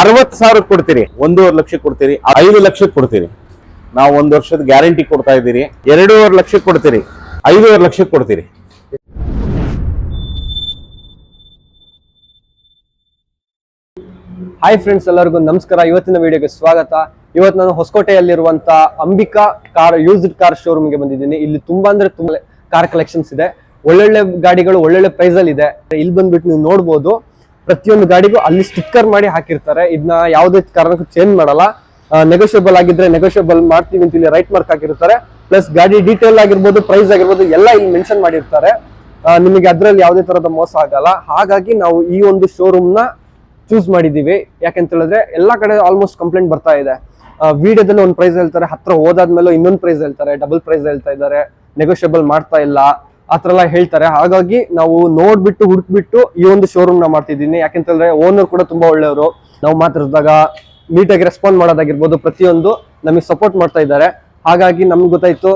ಅರವತ್ತು ಸಾವಿರ ಕೊಡ್ತೀರಿ, ಒಂದೂವರೆ ಲಕ್ಷಕ್ಕೆ ಕೊಡ್ತೀರಿ, ಐದು ಲಕ್ಷಕ್ಕೆ ಕೊಡ್ತೀರಿ. ನಾವು ಒಂದು ವರ್ಷದ ಗ್ಯಾರಂಟಿ ಕೊಡ್ತಾ ಇದ್ದೀರಿ, ಎರಡೂವರೆ ಲಕ್ಷಕ್ಕೆ ಕೊಡ್ತೀರಿ, ಐದೂವರೆ ಲಕ್ಷಕ್ಕೆ ಕೊಡ್ತೀರಿ. ಹಾಯ್ ಫ್ರೆಂಡ್ಸ್ ಎಲ್ಲರಿಗೂ ನಮಸ್ಕಾರ. ಇವತ್ತಿನ ವಿಡಿಯೋಗೆ ಸ್ವಾಗತ. ಇವತ್ತು ನಾನು ಹೊಸಕೋಟೆಯಲ್ಲಿರುವಂತ ಅಂಬಿಕಾ ಕಾರ್ ಯೂಸ್ಡ್ ಕಾರ್ ಶೋರೂಮ್ಗೆ ಬಂದಿದ್ದೀನಿ. ಇಲ್ಲಿ ತುಂಬಾ ಅಂದ್ರೆ ತುಂಬಾ ಕಾರ್ ಕಲೆಕ್ಷನ್ಸ್ ಇದೆ. ಒಳ್ಳೊಳ್ಳೆ ಗಾಡಿಗಳು, ಒಳ್ಳೊಳ್ಳೆ ಪ್ರೈಸ್ ಅಲ್ಲಿ ಇದೆ. ಇಲ್ಲಿ ಬಂದ್ಬಿಟ್ಟು ನೀವು ನೋಡ್ಬೋದು. ಪ್ರತಿಯೊಂದು ಗಾಡಿಗೂ ಅಲ್ಲಿ ಸ್ಟಿಕ್ಕರ್ ಮಾಡಿ ಹಾಕಿರ್ತಾರೆ. ಇದನ್ನ ಯಾವುದೇ ಕಾರಣಕ್ಕೂ ಚೇಂಜ್ ಮಾಡಲ್ಲ. ನೆಗೋಷಿಯಬಲ್ ಆಗಿದ್ರೆ ನೆಗೋಷಿಯಬಲ್ ಮಾಡ್ತೀವಿ ಅಂತ ಇಲ್ಲಿ ರೈಟ್ ಮಾರ್ಕ್ ಹಾಕಿರ್ತಾರೆ. ಪ್ಲಸ್ ಗಾಡಿ ಡೀಟೇಲ್ ಆಗಿರ್ಬೋದು ಪ್ರೈಸ್ ಆಗಿರ್ಬೋದು, ಎಲ್ಲ ಇಲ್ಲಿ ಮೆನ್ಷನ್ ಮಾಡಿರ್ತಾರೆ. ನಿಮಗೆ ಅದರಲ್ಲಿ ಯಾವುದೇ ತರದ ಮೋಸ ಆಗಲ್ಲ. ಹಾಗಾಗಿ ನಾವು ಈ ಒಂದು ಶೋರೂಮ್ನ ಚೂಸ್ ಮಾಡಿದ್ದೀವಿ. ಯಾಕೆಂತ ಹೇಳಿದ್ರೆ ಎಲ್ಲಾ ಕಡೆ ಆಲ್ಮೋಸ್ಟ್ ಕಂಪ್ಲೇಂಟ್ ಬರ್ತಾ ಇದೆ. ವಿಡಿಯೋದಲ್ಲಿ ಒಂದು ಪ್ರೈಸ್ ಹೇಳ್ತಾರೆ, ಹತ್ರ ಹೋದಾದ್ಮೇಲೆ ಇನ್ನೊಂದು ಪ್ರೈಸ್ ಹೇಳ್ತಾರೆ ಡಬಲ್ ಪ್ರೈಸ್ ಹೇಳ್ತಾ ಇದ್ದಾರೆ ನೆಗೋಷಿಯಬಲ್ ಮಾಡ್ತಾ ಇಲ್ಲ. ಆ ಥರ ಎಲ್ಲ ಹೇಳ್ತಾರೆ. ಹಾಗಾಗಿ ನಾವು ನೋಡ್ಬಿಟ್ಟು, ಹುಡುಕ್ಬಿಟ್ಟು ಈ ಒಂದು ಶೋರೂಮ್ನ ಮಾಡ್ತಿದ್ದೀನಿ. ಯಾಕೆಂತಂದ್ರೆ ಓನರ್ ಕೂಡ ತುಂಬಾ ಒಳ್ಳೆಯವರು. ನಾವು ಮಾತಾಡಿದಾಗ ನೀಟಾಗಿ ರೆಸ್ಪಾಂಡ್ ಮಾಡೋದಾಗಿರ್ಬೋದು, ಪ್ರತಿಯೊಂದು ನಮಗೆ ಸಪೋರ್ಟ್ ಮಾಡ್ತಾ ಇದ್ದಾರೆ. ಹಾಗಾಗಿ ನಮ್ಗೆ ಗೊತ್ತಾಯ್ತು,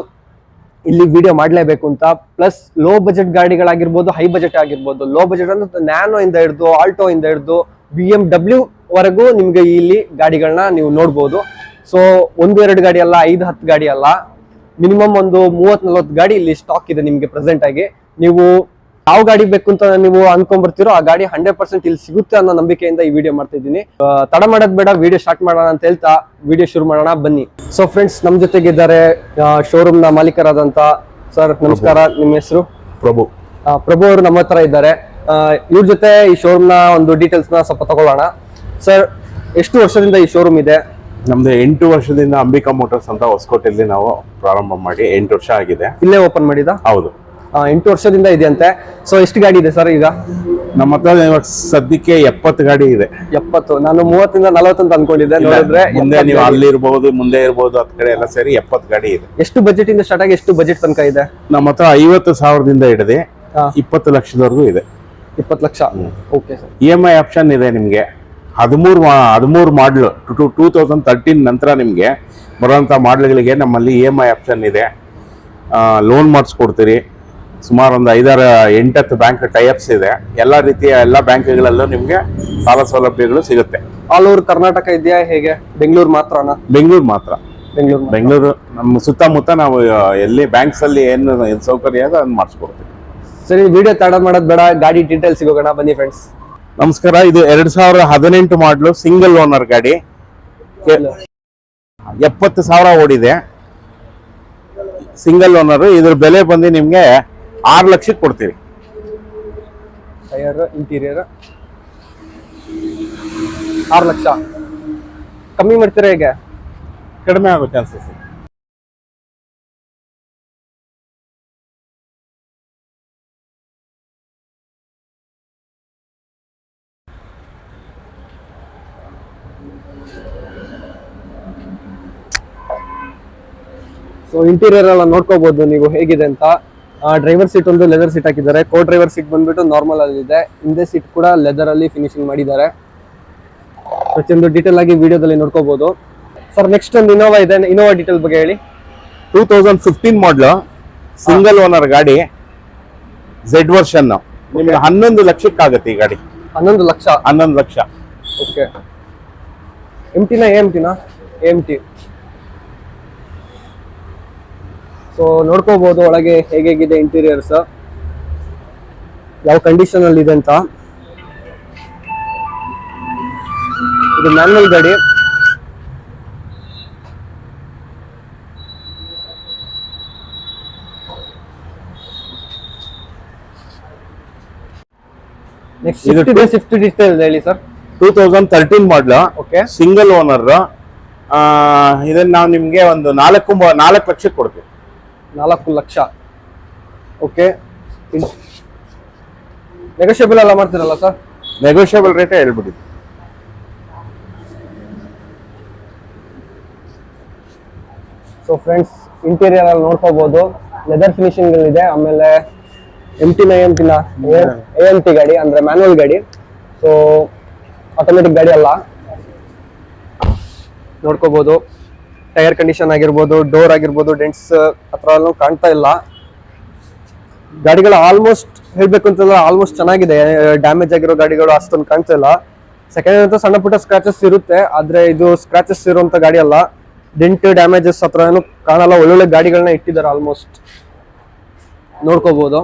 ಇಲ್ಲಿ ವಿಡಿಯೋ ಮಾಡಲೇಬೇಕು ಅಂತ. ಪ್ಲಸ್ ಲೋ ಬಜೆಟ್ ಗಾಡಿಗಳಾಗಿರ್ಬೋದು ಹೈ ಬಜೆಟ್ ಆಗಿರ್ಬೋದು. ಲೋ ಬಜೆಟ್ ಅಂದ್ರೆ ನ್ಯಾನೋ ಇಂದ ಹಿಡಿದು ಆಲ್ಟೋ ಇಂದ ಹಿಡಿದು ಬಿ ಎಂ ಡಬ್ಲ್ಯೂ ವರೆಗೂ ನಿಮ್ಗೆ ಇಲ್ಲಿ ಗಾಡಿಗಳನ್ನ ನೀವು ನೋಡ್ಬೋದು. ಸೊ ಒಂದು ಎರಡು ಗಾಡಿ ಅಲ್ಲ, ಐದು, ಹತ್ತು ಗಾಡಿ ಅಲ್ಲ. ಮಿನಿಮಮ್ ಒಂದು ಮೂವತ್ ನಲ್ವತ್ತು ಗಾಡಿ ಇಲ್ಲಿ ಸ್ಟಾಕ್ ಇದೆ ನಿಮ್ಗೆ ಪ್ರೆಸೆಂಟ್ ಆಗಿ. ನೀವು ಯಾವ ಗಾಡಿ ಬೇಕು ಅಂತ ನೀವು ಅನ್ಕೊಂಡ್ಬರ್ತೀರೋ ಆ ಗಾಡಿ ಹಂಡ್ರೆಡ್ ಪರ್ಸೆಂಟ್ ಇಲ್ಲಿ ಸಿಗುತ್ತೆ ಅನ್ನೋ ನಂಬಿಕೆಯಿಂದ ಈ ವಿಡಿಯೋ ಮಾಡ್ತಾ ಇದ್ದೀನಿ. ತಡ ಮಾಡೋದ್ ಬೇಡ ವಿಡಿಯೋ ಸ್ಟಾರ್ಟ್ ಮಾಡೋಣ ಅಂತ ಹೇಳ್ತಾ ವಿಡಿಯೋ ಶುರು ಮಾಡೋಣ ಬನ್ನಿ. ಸೊ ಫ್ರೆಂಡ್ಸ್ ನಮ್ ಜೊತೆಗಿದ್ದಾರೆ ಶೋರೂಮ್ನ ಮಾಲೀಕರಾದಂತ ಸರ್ ನಮಸ್ಕಾರ ನಿಮ್ಮ ಹೆಸರು? ಪ್ರಭು. ಪ್ರಭು ಅವರು ನಮ್ಮ ಹತ್ರ ಇದ್ದಾರೆ. ಇವ್ರ ಜೊತೆ ಈ ಶೋರೂಮ್ನ ಒಂದು ಡೀಟೇಲ್ಸ್ನ ಸ್ವಲ್ಪ ತಗೊಳ್ಳೋಣ. ಸರ್ ಎಷ್ಟು ವರ್ಷದಿಂದ ಈ ಶೋರೂಮ್ ಇದೆ? ನಮ್ದು ಎಂಟು ವರ್ಷದಿಂದ ಅಂಬಿಕಾ ಮೋಟರ್ಸ್ ಅಂತ ಹೊಸಕೋಟೆಯಲ್ಲಿ ನಾವು ಪ್ರಾರಂಭ ಮಾಡಿ ಎಂಟು ವರ್ಷ ಆಗಿದೆ. ಇಲ್ಲೇ ಓಪನ್ ಮಾಡಿದ? ಹೌದು. ಎಂಟು ವರ್ಷದಿಂದ ಇದೆ ಅಂತೆ ಸೊ ಎಷ್ಟು ಗಾಡಿ ಇದೆ ಸರ್ ಈಗ? ನಮ್ಮ ಹತ್ರ ಇವಾಗ ಸದ್ಯಕ್ಕೆ ಎಪ್ಪತ್ತು ಗಾಡಿ ಇದೆ. ಎಪ್ಪತ್ತು. ನಾನು ಮೂವತ್ತಿಂದ ನಲವತ್ತಂತ ಅಂತ ಅನ್ಕೊಂಡಿದ್ದೆ ನೋಡಿದ್ರೆ ಮುಂದೆ ನೀವು ಅಲ್ಲಿ ಇರಬಹುದು ಮುಂದೆ ಇರಬಹುದು ಅದ್ ಕಡೆ ಎಲ್ಲ ಸೇರಿ ಎಪ್ಪತ್ತು ಗಾಡಿ ಇದೆ. ಎಷ್ಟು ಬಜೆಟ್ ಇಂದ ಸ್ಟಾರ್ಟ್ ಆಗಿ ಎಷ್ಟು ಬಜೆಟ್ ತನಕ ಇದೆ? ನಮ್ಮ ಹತ್ರ ಐವತ್ತು ಸಾವಿರದಿಂದ ಹಿಡಿದು. ಇಪ್ಪತ್ತು ಲಕ್ಷದವರೆಗೂ ಇದೆ. ಇಪ್ಪತ್ತು lakh. Okay sir E M I option ಇದೆ ನಿಮಗೆ. ಹದಿಮೂರು ಹದಿಮೂರು model to two thousand thirteen ನಂತರ ನಿಮಗೆ ಬರೋಂಥ ಮಾಡ್ಲ್ಗಳಿಗೆ ನಮ್ಮಲ್ಲಿ ಇ ಎಂ ಐ ಆಪ್ಷನ್ ಇದೆ. ಲೋನ್ ಮಾಡಿಸ್ಕೊಡ್ತೀರಿ. ಸುಮಾರು ಒಂದು ಐದಾರು ಎಂಟತ್ತು ಬ್ಯಾಂಕ್ ಟೈಅಪ್ಸ್ ಇದೆ. ಎಲ್ಲ ರೀತಿಯ ಎಲ್ಲ ಬ್ಯಾಂಕ್ಗಳಲ್ಲೂ ನಿಮಗೆ ಸಾಲ ಸೌಲಭ್ಯಗಳು ಸಿಗುತ್ತೆ. ಆಲ್ ಓವರ್ ಕರ್ನಾಟಕ ಇದೆಯಾ? ಹೇಗೆ? ಬೆಂಗಳೂರು ಮಾತ್ರನಾ? ಬೆಂಗಳೂರು ಮಾತ್ರ. ಬೆಂಗಳೂರು ಬೆಂಗಳೂರು ನಮ್ಮ ಸುತ್ತಮುತ್ತ ನಾವು ಎಲ್ಲಿ ಬ್ಯಾಂಕ್ಸ್ ಅಲ್ಲಿ ಏನು ಸೌಕರ್ಯ ಅದನ್ನ ಮಾಡಿಸ್ಕೊಡ್ತೀವಿ. ಸರಿ ವಿಡಿಯೋ ತಡ ಮಾಡೋದು ಬೇಡ. ಗಾಡಿ ಡೀಟೇಲ್ಸ್ ಸಿಗೋಣ ಬನ್ನಿ ಫ್ರೆಂಡ್ಸ್ ನಮಸ್ಕಾರ ಇದು ಎರಡ್ ಸಾವಿರದ ಹದಿನೆಂಟು ಮಾಡಲು ಸಿಂಗಲ್ ಓನರ್ ಗಾಡಿ. ಎಪ್ಪತ್ತು ಸಾವಿರ ಓಡಿದೆ. ಸಿಂಗಲ್ ಓನರ್ ಇದ್ರ ಬೆಲೆ ಬಂದು ನಿಮ್ಗೆ ಆರು ಲಕ್ಷಕ್ಕೆ ಕೊಡ್ತೀವಿ. ಟೈರ್ ಇಂಟೀರಿಯರ್ ಆರು ಲಕ್ಷ. ಕಮ್ಮಿ ಮಾಡ್ತೀರಾ ಈಗ ಕಡಿಮೆ ಆಗೋ ಚಾನ್ಸಸ್ ಸೊ ಇಂಟೀರಿಯರ್ ಎಲ್ಲ ನೋಡ್ಕೋಬಹುದು ನೀವು ಹೇಗಿದೆ ಅಂತ. ಡ್ರೈವರ್ ಸೀಟ್ ಒಂದು ಲೆದರ್ ಸೀಟ್ ಹಾಕಿದ್ದಾರೆ. ಕೋ ಡ್ರೈವರ್ ಸೀಟ್ ಬಂದ್ಬಿಟ್ಟು ನಾರ್ಮಲ್ ಅಲ್ಲಿ ಇದೆ. ಹಿಂದೆ ಸೀಟ್ ಕೂಡ ಲೆದರ್ ಅಲ್ಲಿ ಫಿನಿಶಿಂಗ್ ಮಾಡಿದ್ದಾರೆ. ಪ್ರತಿಯೊಂದು ಡೀಟೇಲ್ ಆಗಿ ವಿಡಿಯೋದಲ್ಲಿ ನೋಡ್ಕೋಬಹುದು ಸರ್ ನೆಕ್ಸ್ಟ್ ಒಂದು ಇನೋವಾ ಇದೆ. ಇನೋವಾ ಡೀಟೇಲ್ ಬಗ್ಗೆ ಹೇಳಿ. Two thousand fifteen model single owner ಗಾಡಿ ಝೆಡ್ ವರ್ಷನ್ ನಿಮಗೆ ಹನ್ನೊಂದು ಲಕ್ಷಕ್ಕಾಗತ್ತೆ ಈ ಗಾಡಿ. ಹನ್ನೊಂದು ಲಕ್ಷ. ಹನ್ನೊಂದು ಲಕ್ಷ. ಓಕೆ ಎಂ ಟಿನ ಎಂ ಟಿನ ಎಂ ಟಿ ಸೊ ನೋಡ್ಕೋಬಹುದು ಒಳಗೆ ಹೇಗೇಗಿದೆ ಇಂಟೀರಿಯರ್ಸ್ ಯಾವ ಕಂಡೀಷನ್ ಅಲ್ಲಿ ಇದೆ ಅಂತ. ಇದು ಮ್ಯಾನ್ಯಲ್ ಗಾಡಿ. ನೆಕ್ಸ್ಟ್ ಇದು ಸ್ವಿಫ್ಟ್ ಇದೆ ಹೇಳಿ sir two thousand thirteen model okay single owner ಇದನ್ನ ನಾವು ನಿಮ್ಗೆ ಒಂದು ನಾಲ್ಕು ನಾಲ್ಕು ಲಕ್ಷಕ್ಕೆ ಕೊಡ್ತೀವಿ. ನಾಲ್ಕು ಲಕ್ಷ. ಓಕೆ ನೆಗೋಷಿಯಬಲ್ ಎಲ್ಲ ಮಾಡ್ತೀರಲ್ಲ ಸರ್ ನೆಗೋಷಿಯಬಲ್ ರೇಟ್ ಹೇಳ್ಬಿಡಿ. ಸೊ ಫ್ರೆಂಡ್ಸ್ ಇಂಟೀರಿಯರ್ ಅಲ್ಲಿ ನೋಡ್ಕೋಬಹುದು ಲೆದರ್ ಫಿನಿಶಿಂಗ್ ಇದೆ. ಆಮೇಲೆ ಎಂ ಟಿ ಎಂ ಟಿನ ಎ ಎಂ ಟಿ ಗಾಡಿ ಅಂದ್ರೆ ಮ್ಯಾನುವಲ್ ಗಾಡಿ. ಸೊ ಆಟೋಮೆಟಿಕ್ ಗಾಡಿ ಅಲ್ಲ. ನೋಡ್ಕೋಬಹುದು ಟೈರ್ ಕಂಡೀಷನ್ ಆಗಿರ್ಬೋದು, ಡೋರ್ ಆಗಿರ್ಬೋದು, ಡೆಂಟ್ಸ್ ಹತ್ರ ಕಾಣ್ತಾ ಇಲ್ಲ. ಗಾಡಿಗಳು ಆಲ್ಮೋಸ್ಟ್ ಹೇಳ್ಬೇಕು ಅಂತಂದ್ರೆ ಆಲ್ಮೋಸ್ಟ್ ಚೆನ್ನಾಗಿದೆ. ಡ್ಯಾಮೇಜ್ ಆಗಿರೋ ಗಾಡಿಗಳು ಅಷ್ಟೊಂದು ಕಾಣ್ತಾ ಇಲ್ಲ. ಸೆಕೆಂಡ್ ಅಂತ ಸಣ್ಣ ಪುಟ್ಟ ಸ್ಕ್ರಾಚಸ್ ಇರುತ್ತೆ. ಆದ್ರೆ ಇದು ಸ್ಕ್ರಾಚಸ್ ಇರುವಂತ ಗಾಡಿ ಅಲ್ಲ. ಡೆಂಟ್ ಡ್ಯಾಮೇಜಸ್ ಹತ್ರ ಏನು ಕಾಣಲ್ಲ. ಒಳ್ಳೊಳ್ಳೆ ಗಾಡಿಗಳನ್ನ ಇಟ್ಟಿದ್ದಾರೆ ಆಲ್ಮೋಸ್ಟ್ ನೋಡ್ಕೋಬಹುದು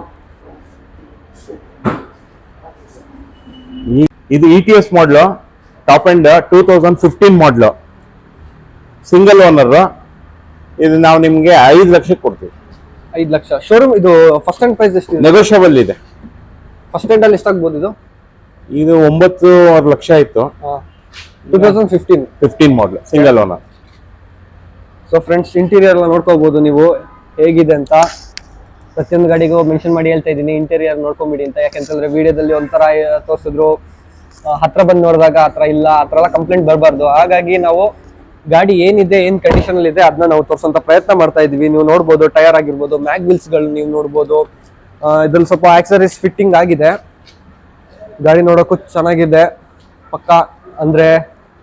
ಇದು E T S model top end two thousand fifteen model single owner ಇದು ನಾವು ನಿಮ್ಗೆ ಐದು ಲಕ್ಷಕ್ಕೆ ಕೊಡ್ತೀವಿ. ಐದು ಲಕ್ಷ. ಶೋರೂಮ್ ಇದು ಫಸ್ಟ್ ಹ್ಯಾಂಡ್ ಪ್ರೈಸ್ ಎಷ್ಟು ನೆಗೋಷಿಯಬಲ್ ಇದೆ. ಫಸ್ಟ್ ಹ್ಯಾಂಡ್ ಅಲ್ಲಿ ಎಷ್ಟಾಗ್ಬೋದು ಇದು? ಇದು ಒಂಬತ್ತೂವರೆ ಲಕ್ಷ ಇತ್ತು. Two thousand fifteen fifteen model single owner so friends interior ಎಲ್ಲ ನೋಡ್ಕೋಬಹುದು ನೀವು. ಹೇಗಿದೆ ಅಂತ ಪ್ರತಿಯೊಂದು ಗಾಡಿಗೂ ಮೆನ್ಷನ್ ಮಾಡಿ ಹೇಳ್ತಾ ಇದ್ದೀನಿ. ಇಂಟೀರಿಯರ್ ನೋಡ್ಕೊಂಬಿಡಿ ಅಂತ. ಯಾಕೆಂತಂದ್ರೆ ವಿಡಿಯೋದಲ್ಲಿ ಒಂಥರ ತೋರ್ಸಿದ್ರು. ಹತ್ರ ಬಂದು ನೋಡಿದಾಗ ಆ ಥರ ಇಲ್ಲ, ಆ ಥರ ಎಲ್ಲ ಕಂಪ್ಲೇಂಟ್ ಬರಬಾರ್ದು. ಹಾಗಾಗಿ ನಾವು ಗಾಡಿ ಏನಿದೆ, ಏನು ಕಂಡೀಷನ್ ಇದೆ ಅದನ್ನ ನಾವು ತೋರಿಸೋಂಥ ಪ್ರಯತ್ನ ಮಾಡ್ತಾ ಇದೀವಿ ನೀವು ನೋಡ್ಬೋದು ಟೈರ್ ಆಗಿರ್ಬೋದು ಮ್ಯಾಗ್ಗಳು ನೀವು ನೋಡ್ಬೋದು. ಇದ್ರಲ್ಲಿ ಸ್ವಲ್ಪ ಆಕ್ಸರೀಸ್ ಫಿಟ್ಟಿಂಗ್ ಆಗಿದೆ. ಗಾಡಿ ನೋಡೋಕ್ಕೂ ಚೆನ್ನಾಗಿದೆ. ಪಕ್ಕ ಅಂದ್ರೆ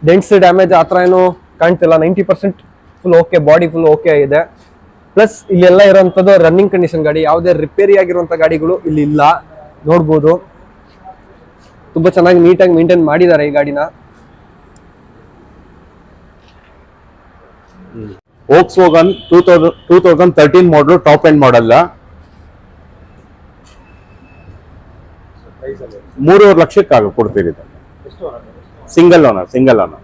ಡೆಂಟ್ಸ್ ಡ್ಯಾಮೇಜ್ ಆ ಥರ ಏನು ಕಾಣ್ತಿಲ್ಲ. Ninety percent full okay body full okay ಆಗಿದೆ ಪ್ಲಸ್ ಇಲ್ಲೆಲ್ಲ ಇರೋಂಥದ್ದು ರನ್ನಿಂಗ್ ಕಂಡೀಷನ್ ಗಾಡಿ. ಯಾವುದೇ ರಿಪೇರಿ ಆಗಿರುವಂಥ ಗಾಡಿಗಳು ಇಲ್ಲಿ ಇಲ್ಲ. ನೋಡ್ಬೋದು. ತುಂಬಾ ಚೆನ್ನಾಗಿ ನೀಟಾಗಿ ಮೇಂಟೈನ್ ಮಾಡಿದ್ದಾರೆ ಈ ಗಾಡಿನ. Volkswagen two thousand two thousand thirteen model top end ಮಾಡಲ್ಲ ಮೂರುವರೆ ಲಕ್ಷಕ್ಕೆ ಆಗ ಕೊಡ್ತೀರಿ ಸಿಂಗಲ್ ಓನರ್ ಸಿಂಗಲ್ ಓನರ್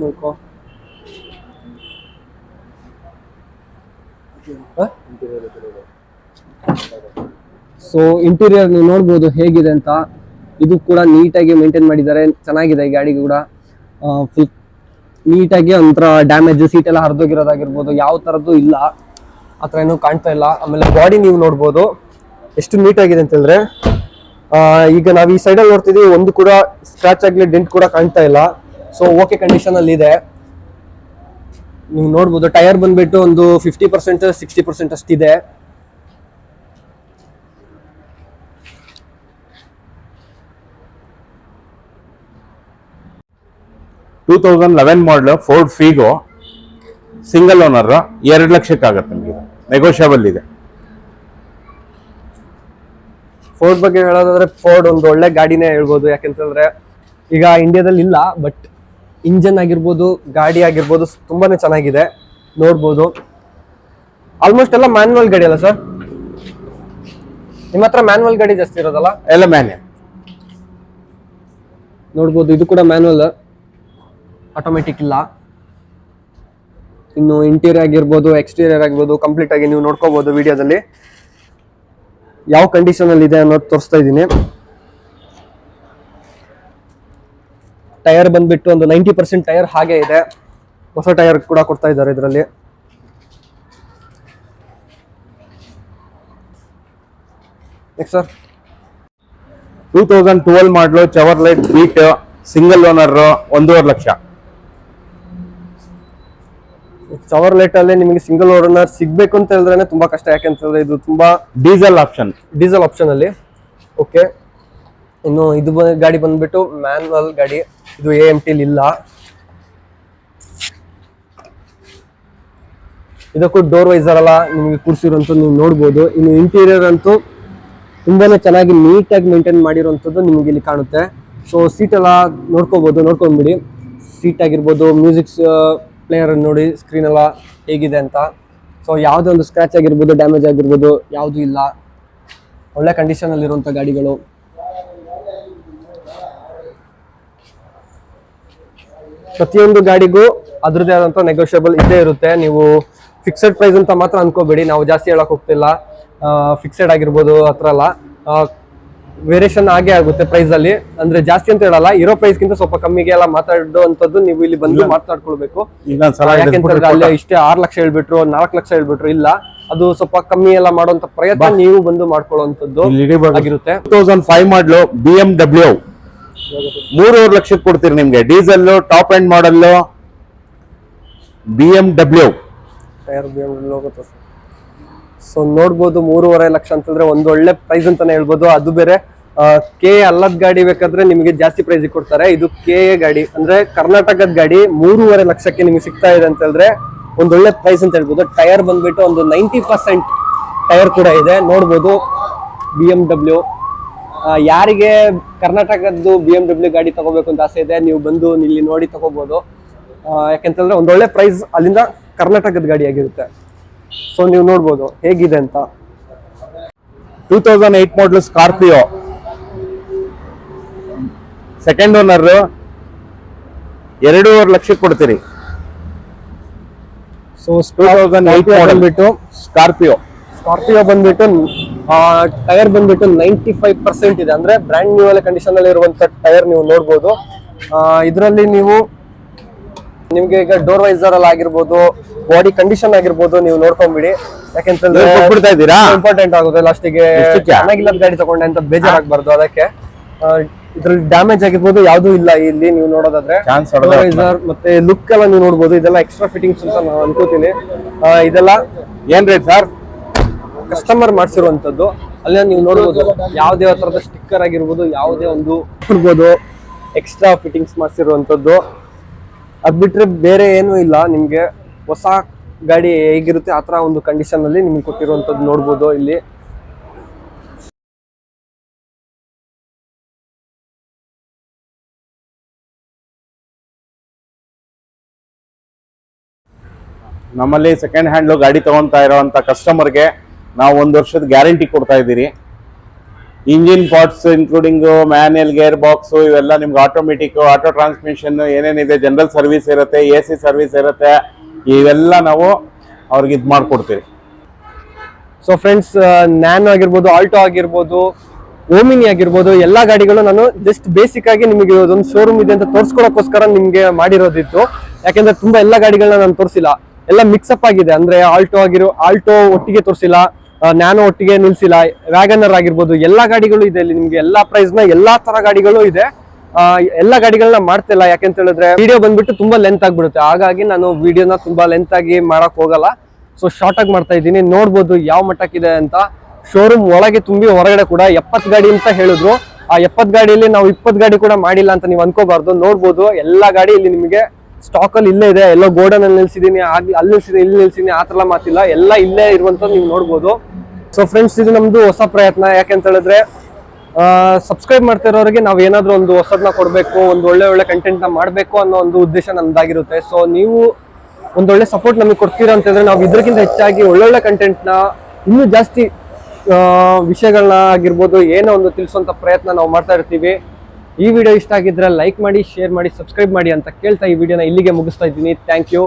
ನೋಡ್ಕೋ ಸೊ ಇಂಟೀರಿಯರ್ ನೀವು ನೋಡ್ಬೋದು ಹೇಗಿದೆ ಅಂತ. ಇದು ಕೂಡ ನೀಟಾಗಿ ಮೇಂಟೈನ್ ಮಾಡಿದ್ದಾರೆ. ಚೆನ್ನಾಗಿದೆ ಗಾಡಿ ಕೂಡ. ಫುಲ್ ನೀಟಾಗಿ ಒಂಥರ ಡ್ಯಾಮೇಜ್ ಸೀಟ್ ಎಲ್ಲ ಹರಿದೋಗಿರೋದಾಗಿರ್ಬೋದು. ಯಾವ ಥರದ್ದು ಇಲ್ಲ. ಆ ಥರ ಏನೂ ಕಾಣ್ತಾ ಇಲ್ಲ. ಆಮೇಲೆ ಬಾಡಿ ನೀವು ನೋಡ್ಬೋದು. ಎಷ್ಟು ನೀಟಾಗಿದೆ ಅಂತ ಹೇಳಿದ್ರೆ ಆ, ಈಗ ನಾವು ಈ ಸೈಡಲ್ಲಿ ನೋಡ್ತಿದೀವಿ ಒಂದು ಕೂಡ ಸ್ಕ್ರಾಚ್ ಆಗಲಿ ಡೆಂಟ್ ಕೂಡ ಕಾಣ್ತಾ ಇಲ್ಲ. ಸೊ ಓಕೆ ಕಂಡೀಷನ್ ಅಲ್ಲಿ ಇದೆ. ನೀವು ನೋಡ್ಬೋದು ಟೈರ್ ಬಂದ್ಬಿಟ್ಟು ಒಂದು fifty percent sixty percent ಅಷ್ಟಿದೆ. Two thousand eleven model Ford Figo single owner ಎರಡು ಲಕ್ಷಕ್ಕೆ ಆಗುತ್ತೆ ನಿಮಗೆ. ನೆಗೋಷಿಯಬಲ್ ಇದೆ. ಫೋರ್ಡ್ ಬಗ್ಗೆ ಹೇಳೋದಾದ್ರೆ ಫೋರ್ಡ್ ಒಂದು ಒಳ್ಳೆ ಗಾಡಿನೇ ಹೇಳ್ಬೋದು ಯಾಕೆಂತಂದ್ರೆ ಈಗ ಇಂಡಿಯಾದಲ್ಲಿ ಇಲ್ಲ ಬಟ್ ಇಂಜನ್ ಆಗಿರ್ಬೋದು ಗಾಡಿ ಆಗಿರ್ಬೋದು ತುಂಬಾನೇ ಚೆನ್ನಾಗಿದೆ. ನೋಡ್ಬೋದು. ಆಲ್ಮೋಸ್ಟ್ ಎಲ್ಲ ಮ್ಯಾನ್ಯಲ್ ಗಾಡಿ ಅಲ್ಲ ಸರ್ ನಿಮ್ಮ ಹತ್ರ ಮ್ಯಾನ್ಯಲ್ ಗಾಡಿ ಜಾಸ್ತಿ ಇರೋದಲ್ಲ? ಎಲ್ಲ ಮ್ಯಾನ್ಯಲ್ ನೋಡ್ಬೋದು ಇದು ಕೂಡ ಮ್ಯಾನ್ಯಲ್ ಆಟೋಮೆಟಿಕ್ ಇಲ್ಲ. ಇನ್ನು ಇಂಟೀರಿಯರ್ ಆಗಿರ್ಬೋದು ಎಕ್ಸ್ಟೀರಿಯರ್ ಆಗಿರ್ಬೋದು ಕಂಪ್ಲೀಟ್ ಆಗಿ ನೀವು ನೋಡ್ಕೋಬಹುದು ವಿಡಿಯೋದಲ್ಲಿ ಯಾವ ಕಂಡೀಷನ್ ಅಲ್ಲಿ ಇದೆ ಅನ್ನೋದು ತೋರಿಸ್ತಾ ಇದ್ದೀನಿ. ಟೈರ್ ಬಂದ್ಬಿಟ್ಟು ಒಂದು ನೈಂಟಿ ಪರ್ಸೆಂಟ್ ಟೈರ್ ಹಾಗೆ ಇದೆ. ಹೊಸ ಟೈರ್ ಕೂಡ ಕೊಡ್ತಾ ಇದ್ದಾರೆ ಇದರಲ್ಲಿ. Next sir two thousand twelve model Chevrolet Beat single owner ಒಂದೂವರೆ ಲಕ್ಷ. ಚವರ್ ಲೈಟ್ ಅಲ್ಲಿ ನಿಮಗೆ ಸಿಂಗಲ್ ಓನರ್ ಸಿಗ್ಬೇಕು ಅಂತ ಹೇಳಿದ್ರೆ ತುಂಬಾ ಕಷ್ಟ. ಯಾಕೆಂತಂದ್ರೆ ಇದು ತುಂಬಾ ಡೀಸೆಲ್ ಆಪ್ಷನ್ ಡೀಸೆಲ್ ಆಪ್ಷನ್ ಅಲ್ಲಿ. ಓಕೆ ಇನ್ನು ಇದು ಗಾಡಿ ಬಂದ್ಬಿಟ್ಟು ಮ್ಯಾನ್ವಲ್ ಗಾಡಿ. ಇದು ಎ ಎಂ ಟಿಲ್ ಇಲ್ಲ ಇದಕ್ಕೂ ಡೋರ್ ವೈಸರ್ ಅಲ್ಲ, ನಿಮಗೆ ಕೂರ್ಸಿರೋಂಥ ನೀವು ನೋಡ್ಬೋದು. ಇನ್ನು ಇಂಟೀರಿಯರ್ ಅಂತೂ ತುಂಬಾನೇ ಚೆನ್ನಾಗಿ ನೀಟಾಗಿ ಮೇಂಟೈನ್ ಮಾಡಿರೋಂಥದ್ದು ನಿಮಗೆ ಇಲ್ಲಿ ಕಾಣುತ್ತೆ. ಸೊ ಸೀಟ್ ಎಲ್ಲ ನೋಡ್ಕೋಬಹುದು ನೋಡ್ಕೊಂಡ್ಬಿಡಿ ಸೀಟ್ ಆಗಿರ್ಬೋದು ಮ್ಯೂಸಿಕ್ಸ್ ಪ್ಲೇಯರ್ ನೋಡಿ ಸ್ಕ್ರೀನ್ ಎಲ್ಲ ಹೇಗಿದೆ ಅಂತ. ಸೊ ಯಾವುದೇ ಒಂದು ಸ್ಕ್ರಾಚ್ ಆಗಿರ್ಬೋದು ಡ್ಯಾಮೇಜ್ ಆಗಿರ್ಬೋದು, ಯಾವುದೂ ಇಲ್ಲ. ಒಳ್ಳೆ ಕಂಡೀಷನ್ ಅಲ್ಲಿ ಇರುವಂತ ಗಾಡಿಗಳು. ಪ್ರತಿಯೊಂದು ಗಾಡಿಗೂ ಅದ್ರದ್ದೇ ಆದಂತ ನೆಗೋಷಿಯಬಲ್ ಇದ್ದೇ ಇರುತ್ತೆ. ನೀವು ಫಿಕ್ಸೆಡ್ ಪ್ರೈಸ್ ಅಂತ ಮಾತ್ರ ಅನ್ಕೋಬೇಡಿ. ನಾವು ಜಾಸ್ತಿ ಹೇಳಕ್ ಹೋಗ್ತಿಲ್ಲ. ಫಿಕ್ಸೆಡ್ ಆಗಿರ್ಬೋದು ಹತ್ರ ಅಲ್ಲ. ವೇರಿಯೇಷನ್ ಆಗೇ ಆಗುತ್ತೆ ಪ್ರೈಸ್ ಅಲ್ಲಿ. ಅಂದ್ರೆ ಜಾಸ್ತಿ ಅಂತ ಹೇಳಲ್ಲ. ಇರೋ ಪ್ರೈಸ್ ಗಿಂತ ಸ್ವಲ್ಪ ಕಮ್ಮಿಗೆ ಎಲ್ಲ ಮಾತಾಡುವಂತದ್ದು ನೀವು ಇಲ್ಲಿ ಬಂದು ಮಾತಾಡ್ಕೊಳ್ಬೇಕು. ಯಾಕೆಂತಂದ್ರೆ ಅಲ್ಲಿ ಇಷ್ಟೇ ಆರ್ ಲಕ್ಷ ಹೇಳ್ಬಿಟ್ರು ನಾಲ್ಕು ಲಕ್ಷ ಹೇಳ್ಬಿಟ್ರು ಇಲ್ಲ. ಅದು ಸ್ವಲ್ಪ ಕಮ್ಮಿ ಎಲ್ಲ ಮಾಡುವಂತ ಪ್ರಯತ್ನ ನೀವು ಬಂದು ಮಾಡ್ಕೊಳ್ಳುವಂತದ್ದು ಆಗಿರುತ್ತೆ. Two thousand five model B M W ಮೂರುವರೆ ಲಕ್ಷಕ್ಕೆ ಕೊಡ್ತೀರಿ ನಿಮ್ಗೆ. Diesel top end model B M W tyre ಹೋಗುತ್ತೆ ಸೊ ನೋಡ್ಬೋದು ಮೂರುವರೆ ಲಕ್ಷ ಅಂತಂದ್ರೆ ಒಂದು ಒಳ್ಳೆ ಪ್ರೈಸ್ ಅಂತಾನೆ ಹೇಳ್ಬೋದು. ಅದು ಬೇರೆ ಕೆ ಅಲ್ಲದ ಗಾಡಿ ಬೇಕಾದ್ರೆ ನಿಮಗೆ ಜಾಸ್ತಿ ಪ್ರೈಸ್ ಕೊಡ್ತಾರೆ. ಇದು ಕೆ ಎ ಗಾಡಿ. ಅಂದ್ರೆ ಕರ್ನಾಟಕದ ಗಾಡಿ ಮೂರುವರೆ ಲಕ್ಷಕ್ಕೆ ನಿಮಗೆ ಸಿಗ್ತಾ ಇದೆ ಅಂತ ಹೇಳಿದ್ರೆ ಒಳ್ಳೆ ಪ್ರೈಸ್ ಅಂತ ಹೇಳ್ಬೋದು. ಟೈರ್ ಬಂದ್ಬಿಟ್ಟು ಒಂದು ನೈಂಟಿ ಪರ್ಸೆಂಟ್ ಟೈರ್ ಕೂಡ ಇದೆ. ನೋಡ್ಬೋದು ಬಿ ಎಂ ಡಬ್ಲ್ಯೂ ಯಾರಿಗೆ ಕರ್ನಾಟಕದ್ದು ಬಿ ಎಂ ಡಬ್ಲ್ಯೂ ಗಾಡಿ ತಗೋಬೇಕು ಅಂತ ಆಸೆ ಇದೆ ನೀವು ಬಂದು ಇಲ್ಲಿ ನೋಡಿ ತಗೋಬಹುದು ಯಾಕೆಂತಂದ್ರೆ ಒಂದೊಳ್ಳೆ ಪ್ರೈಸ್ ಅಲ್ಲಿಂದ ಕರ್ನಾಟಕದ ಗಾಡಿ ಆಗಿರುತ್ತೆ. ಸೊ ನೀವು ನೋಡ್ಬೋದು ಹೇಗಿದೆ ಅಂತ. Two thousand eight model Scorpio second owner ಎರಡೂವರೆ ಲಕ್ಷಕ್ಕೆ ಕೊಡ್ತೀರಿ. So two thousand eight model ಬಂದ್ಬಿಟ್ಟು ಸ್ಕಾರ್ಪಿಯೋ ಸ್ಕಾರ್ಪಿಯೋ ಬಂದ್ಬಿಟ್ಟು ಟೈರ್ ಬಂದ್ಬಿಟ್ಟು ನೈಂಟಿ ಫೈವ್ ಪರ್ಸೆಂಟ್ ಇದೆ. ಅಂದ್ರೆ ಬ್ರ್ಯಾಂಡ್ ನ್ಯೂ ಕಂಡೀಷನ್ ಅಲ್ಲಿ ಇರುವಂತ ಟೈರ್ ನೀವು ನೋಡ್ಬೋದು. ಇದರಲ್ಲಿ ನೀವು ನಿಮ್ಗೆ ಈಗ ಡೋರ್ ವೈಸರ್ ಅಲ್ಲಿ ಆಗಿರ್ಬೋದು ಬಾಡಿ ಕಂಡೀಷನ್ ಆಗಿರ್ಬೋದು ನೀವು ನೋಡ್ಕೊಂಡ್ಬಿಡಿ ಯಾಕೆಂತಂದ್ರೆ? ಇಂಪಾರ್ಟೆಂಟ್ ಆಗುತ್ತೆ. ಲಾಸ್ಟಿಗೆ? ಚೆನ್ನಾಗಿಲ್ಲದ ಗಾಡಿ ತಗೊಂಡೆ ಅಂತ ಬೇಜಾರಾಗಬಾರ್ದು ಅದಕ್ಕೆ. ಇದ್ರಲ್ಲಿ ಡ್ಯಾಮೇಜ್ ಆಗಿರ್ಬೋದು ಯಾವ್ದು ಇಲ್ಲ ಇಲ್ಲಿ ನೀವು ನೋಡೋದಾದ್ರೆ. ಮತ್ತೆ ಲುಕ್ ಎಲ್ಲ ನೀವು ನೋಡ್ಬೋದು. ಇದೆಲ್ಲ ಎಕ್ಸ್ಟ್ರಾ ಫಿಟ್ಟಿಂಗ್ಸ್ ಅಂತ ನಾನು ಅನ್ಕೋತೀನಿ. ಆ, ಇದೆಲ್ಲ ಏನ್ ರೇಟ್ ಸರ್ ಕಸ್ಟಮರ್ ಮಾಡಿಸಿರುವಂತದ್ದು ಅಲ್ಲಿ ನೀವು ನೋಡ್ಬೋದು, ಯಾವುದೇ ತರದ ಸ್ಟಿಕ್ಕರ್ ಆಗಿರ್ಬೋದು, ಯಾವುದೇ ಒಂದು ಇರ್ಬೋದು ಎಕ್ಸ್ಟ್ರಾ ಫಿಟ್ಟಿಂಗ್ಸ್ ಮಾಡಿಸಿರುವಂತದ್ದು ಅದ್ ಬಿಟ್ರೆ ಬೇರೆ ಏನೂ ಇಲ್ಲ. ನಿಮ್ಗೆ ಹೊಸ ಗಾಡಿ ಹೇಗಿರುತ್ತೆ, ಆ ತರ ಒಂದು ಕಂಡೀಷನ್ ಅಲ್ಲಿ ನಿಮ್ಗೆ ಕೊಟ್ಟಿರುವಂತದ್ದು ನೋಡ್ಬೋದು ಇಲ್ಲಿ. ನಮ್ಮಲ್ಲಿ ಸೆಕೆಂಡ್ ಹ್ಯಾಂಡ್ ಗಾಡಿ ತಗೊಂತಾ ಕಸ್ಟಮರ್ ಕಸ್ಟಮರ್ಗೆ ನಾವು ಒಂದು ವರ್ಷದ ಗ್ಯಾರಂಟಿ ಕೊಡ್ತಾ ಇದ್ದೀರಿ. Engine parts including manual gear box ಇವೆಲ್ಲ ನಿಮ್ಗೆ ಆಟೋಮೆಟಿಕ್ ಆಟೋ ಟ್ರಾನ್ಸ್ಮಿಷನ್ ಏನೇನಿದೆ ಜನರಲ್ ಸರ್ವಿಸ್ ಇರುತ್ತೆ ಎ ಸಿ ಸರ್ವಿಸ್ ಇರುತ್ತೆ, ಇವೆಲ್ಲ ನಾವು ಅವ್ರಿಗೆ ಇದು ಮಾಡಿಕೊಡ್ತೀವಿ. ಸೊ ಫ್ರೆಂಡ್ಸ್ ನ್ಯಾನ್ ಆಗಿರ್ಬೋದು ಆಲ್ಟೋ ಆಗಿರ್ಬೋದು ಓಮಿನಿ ಆಗಿರ್ಬೋದು, ಎಲ್ಲ ಗಾಡಿಗಳು ನಾನು ಜಸ್ಟ್ ಬೇಸಿಕ್ ಆಗಿ ನಿಮಗೆ ಒಂದು ಶೋರೂಮ್ ಇದೆ ಅಂತ ತೋರಿಸ್ಕೊಳಕ್ಕೋಸ್ಕರ ನಿಮಗೆ ಮಾಡಿರೋದಿತ್ತು. ಯಾಕೆಂದ್ರೆ ತುಂಬಾ ಎಲ್ಲ ಗಾಡಿಗಳನ್ನ ನಾನು ತೋರಿಸಿಲ್ಲ. ಎಲ್ಲ ಮಿಕ್ಸಪ್ ಆಗಿದೆ. ಅಂದ್ರೆ ಆಲ್ಟೋ ಆಗಿರೋ ಆಲ್ಟೋ ಒಟ್ಟಿಗೆ ತೋರಿಸಿಲ್ಲ. ನ್ಯಾನೋ ಒಟ್ಟಿಗೆ ನಿಲ್ಸಿಲ್ಲ, ವ್ಯಾಗನರ್ ಆಗಿರ್ಬೋದು, ಎಲ್ಲಾ ಗಾಡಿಗಳು ಇದೆ ಇಲ್ಲಿ ನಿಮ್ಗೆ, ಎಲ್ಲಾ ಪ್ರೈಸ್ನ ಎಲ್ಲಾ ತರ ಗಾಡಿಗಳು ಇದೆ. ಎಲ್ಲಾ ಗಾಡಿಗಳನ್ನ ಮಾಡ್ತಿಲ್ಲ ಯಾಕೆಂತ ಹೇಳಿದ್ರೆ ವಿಡಿಯೋ ಬಂದ್ಬಿಟ್ಟು ತುಂಬಾ ಲೆಂತ್ ಆಗ್ಬಿಡುತ್ತೆ. ಹಾಗಾಗಿ ನಾನು ವಿಡಿಯೋನ ತುಂಬಾ ಲೆಂತ್ ಆಗಿ ಮಾಡಕ್ ಹೋಗಲ್ಲ. ಸೊ ಶಾರ್ಟ್ ಆಗಿ ಮಾಡ್ತಾ ಇದ್ದೀನಿ. ನೋಡ್ಬೋದು ಯಾವ ಮಟ್ಟಕ್ಕಿದೆ ಅಂತ. ಶೋರೂಮ್ ಒಳಗೆ ತುಂಬಿ ಹೊರಗಡೆ ಕೂಡ ಎಪ್ಪತ್ ಗಾಡಿ ಅಂತ ಹೇಳಿದ್ರು. ಆ ಎಪ್ಪತ್ ಗಾಡಿಯಲ್ಲಿ ನಾವು ಇಪ್ಪತ್ ಗಾಡಿ ಕೂಡ ಮಾಡಿಲ್ಲ ಅಂತ ನೀವು ಅನ್ಕೋಬಾರ್ದು. ನೋಡ್ಬೋದು, ಎಲ್ಲಾ ಗಾಡಿ ಇಲ್ಲಿ ನಿಮಗೆ ಸ್ಟಾಕ್ ಅಲ್ಲಿ ಇಲ್ಲೇ ಇದೆ. ಎಲ್ಲೋ ಗೋಡನ್ ಅಲ್ಲಿ ನಿಲ್ಸಿದೀನಿ ಅಲ್ಲಿ ನಿಲ್ಸಿದೀನಿ ಇಲ್ಲಿ ನಿಲ್ಸಿದೀನಿ ಆ ತರ ಮಾತಿಲ್ಲ. ಎಲ್ಲ ಇಲ್ಲೇ ಇರುವಂತ ನೀವು ನೋಡ್ಬೋದು. ಸೊ ಫ್ರೆಂಡ್ಸ್ ಇದು ನಮ್ದು ಹೊಸ ಪ್ರಯತ್ನ. ಯಾಕೆಂತ ಹೇಳಿದ್ರೆ ಸಬ್ಸ್ಕ್ರೈಬ್ ಮಾಡ್ತಿರೋರಿಗೆ ನಾವು ಏನಾದ್ರೂ ಒಂದು ಹೊಸದನ್ನ ಕೊಡಬೇಕು, ಒಂದು ಒಳ್ಳೆ ಒಳ್ಳೆ ಕಂಟೆಂಟ್ನ ಮಾಡಬೇಕು ಅನ್ನೋ ಒಂದು ಉದ್ದೇಶ ನಮ್ದಾಗಿರುತ್ತೆ. ಸೊ ನೀವು ಒಂದೊಳ್ಳೆ ಸಪೋರ್ಟ್ ನಮಗೆ ಕೊಡ್ತೀರಾ ಅಂತಂದ್ರೆ ನಾವು ಇದಕ್ಕಿಂತ ಹೆಚ್ಚಾಗಿ ಒಳ್ಳೊಳ್ಳೆ ಕಂಟೆಂಟ್ನ ಇನ್ನೂ ಜಾಸ್ತಿ ವಿಷಯಗಳನ್ನ ಆಗಿರ್ಬೋದು, ಏನೋ ಒಂದು ತಿಳಿಸುವಂತ ಪ್ರಯತ್ನ ನಾವು ಮಾಡ್ತಾ ಇರ್ತೀವಿ. ಈ ವಿಡಿಯೋ ಇಷ್ಟ ಆಗಿದ್ರೆ ಲೈಕ್ ಮಾಡಿ ಶೇರ್ ಮಾಡಿ ಸಬ್ಸ್ಕ್ರೈಬ್ ಮಾಡಿ ಅಂತ ಕೇಳ್ತಾ ಈ ವಿಡಿಯೋನ ಇಲ್ಲಿಗೆ ಮುಗಿಸ್ತಾ ಇದ್ದೀನಿ. Thank you